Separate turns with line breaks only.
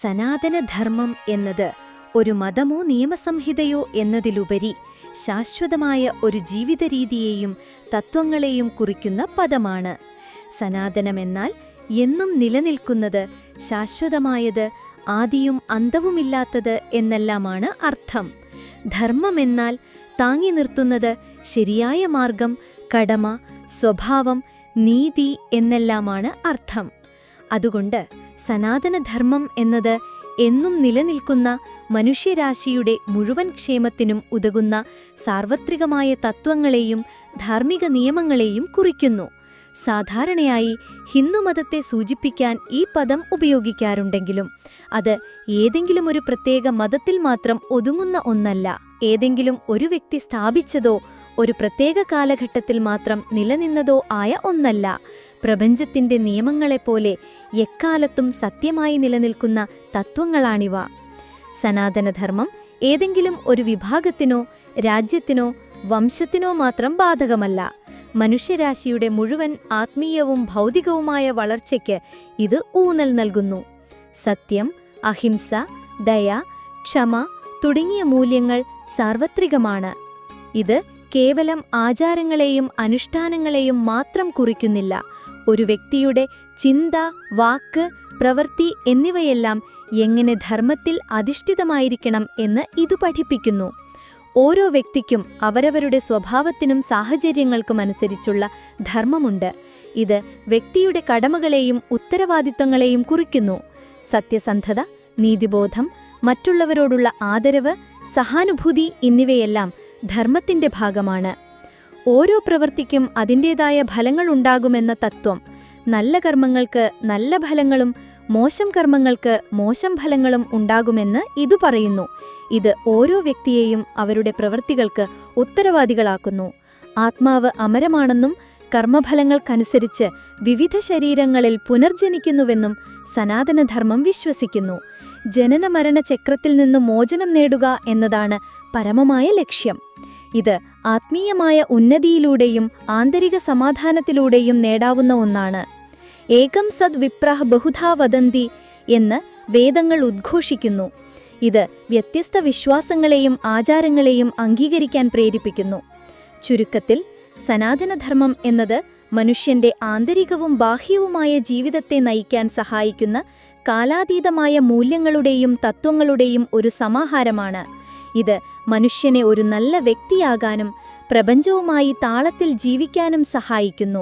സനാതനധർമ്മം എന്നത് ഒരു മതമോ നിയമസംഹിതയോ എന്നതിലുപരി ശാശ്വതമായ ഒരു ജീവിതരീതിയെയും തത്വങ്ങളെയും കുറിക്കുന്ന പദമാണ്. സനാതനമെന്നാൽ എന്നും നിലനിൽക്കുന്നത് ശാശ്വതമായത് ആദിയും അന്തവുമില്ലാത്തത് എന്നെല്ലാമാണ് അർത്ഥം. ധർമ്മമെന്നാൽ താങ്ങി നിർത്തുന്നത് ശരിയായ മാർഗം കടമ സ്വഭാവം നീതി എന്നെല്ലാമാണ് അർത്ഥം. അതുകൊണ്ട് സനാതനധർമ്മം എന്നത് എന്നും നിലനിൽക്കുന്ന മനുഷ്യരാശിയുടെ മുഴുവൻ ക്ഷേമത്തിനും ഉതകുന്ന സാർവത്രികമായ തത്വങ്ങളെയും ധാർമ്മിക നിയമങ്ങളെയും കുറിക്കുന്നു. സാധാരണയായി ഹിന്ദുമതത്തെ സൂചിപ്പിക്കാൻ ഈ പദം ഉപയോഗിക്കാറുണ്ടെങ്കിലും അത് ഏതെങ്കിലും ഒരു പ്രത്യേക മതത്തിൽ മാത്രം ഒതുങ്ങുന്ന ഒന്നല്ല. ഏതെങ്കിലും ഒരു വ്യക്തി സ്ഥാപിച്ചതോ ഒരു പ്രത്യേക കാലഘട്ടത്തിൽ മാത്രം നിലനിന്നതോ ആയ ഒന്നല്ല. പ്രപഞ്ചത്തിന്റെ നിയമങ്ങളെപ്പോലെ എക്കാലത്തും സത്യമായി നിലനിൽക്കുന്ന തത്വങ്ങളാണിവ. സനാതനധർമ്മം ഏതെങ്കിലും ഒരു വിഭാഗത്തിനോ രാജ്യത്തിനോ വംശത്തിനോ മാത്രം ബാധകമല്ല. മനുഷ്യരാശിയുടെ മുഴുവൻ ആത്മീയവും ഭൗതികവുമായ വളർച്ചയ്ക്ക് ഇത് ഊന്നൽ നൽകുന്നു. സത്യം അഹിംസ ദയ ക്ഷമ തുടങ്ങിയ മൂല്യങ്ങൾ സാർവത്രികമാണ്. ഇത് കേവലം ആചാരങ്ങളെയും അനുഷ്ഠാനങ്ങളെയും മാത്രം കുറിക്കുന്നില്ല. ഒരു വ്യക്തിയുടെ ചിന്ത വാക്ക് പ്രവൃത്തി എന്നിവയെല്ലാം എങ്ങനെ ധർമ്മത്തിൽ അധിഷ്ഠിതമായിരിക്കണം എന്ന് ഇത് പഠിപ്പിക്കുന്നു. ഓരോ വ്യക്തിക്കും അവരവരുടെ സ്വഭാവത്തിനും സാഹചര്യങ്ങൾക്കുമനുസരിച്ചുള്ള ധർമ്മമുണ്ട്. ഇത് വ്യക്തിയുടെ കടമകളെയും ഉത്തരവാദിത്വങ്ങളെയും കുറിക്കുന്നു. സത്യസന്ധത നീതിബോധം മറ്റുള്ളവരോടുള്ള ആദരവ് സഹാനുഭൂതി എന്നിവയെല്ലാം ധർമ്മത്തിന്റെ ഭാഗമാണ്. ഓരോ പ്രവൃത്തിക്കും അതിന്റേതായ ഫലങ്ങളുണ്ടാകുമെന്ന തത്വം. നല്ല കർമ്മങ്ങൾക്ക് നല്ല ഫലങ്ങളും മോശം കർമ്മങ്ങൾക്ക് മോശം ഫലങ്ങളും ഉണ്ടാകുമെന്ന് ഇതു പറയുന്നു. ഇത് ഓരോ വ്യക്തിയെയും അവരുടെ പ്രവൃത്തികൾക്ക് ഉത്തരവാദികളാക്കുന്നു. ആത്മാവ് അമരമാണെന്നും കർമ്മഫലങ്ങൾക്കനുസരിച്ച് വിവിധ ശരീരങ്ങളിൽ പുനർജനിക്കുന്നുവെന്നും സനാതനധർമ്മം വിശ്വസിക്കുന്നു. ജനനമരണ ചക്രത്തിൽ നിന്ന് മോചനം നേടുക എന്നതാണ് പരമമായ ലക്ഷ്യം. ഇത് ആത്മീയമായ ഉന്നതിയിലൂടെയും ആന്തരിക സമാധാനത്തിലൂടെയും നേടാവുന്ന ഒന്നാണ്. ഏകം സദ് വിപ്രഹ ബഹുധാ വദന്തി എന്ന് വേദങ്ങൾ ഉദ്ഘോഷിക്കുന്നു. ഇത് വ്യത്യസ്ത വിശ്വാസങ്ങളെയും ആചാരങ്ങളെയും അംഗീകരിക്കാൻ പ്രേരിപ്പിക്കുന്നു. ചുരുക്കത്തിൽ സനാതനധർമ്മം എന്നത് മനുഷ്യന്റെ ആന്തരികവും ബാഹ്യവുമായ ജീവിതത്തെ നയിക്കാൻ സഹായിക്കുന്ന കാലാതീതമായ മൂല്യങ്ങളുടെയും തത്വങ്ങളുടെയും ഒരു സമാഹാരമാണ്. ഇത് മനുഷ്യനെ ഒരു നല്ല വ്യക്തിയാകാനും പ്രപഞ്ചവുമായി താളത്തിൽ ജീവിക്കാനും സഹായിക്കുന്നു.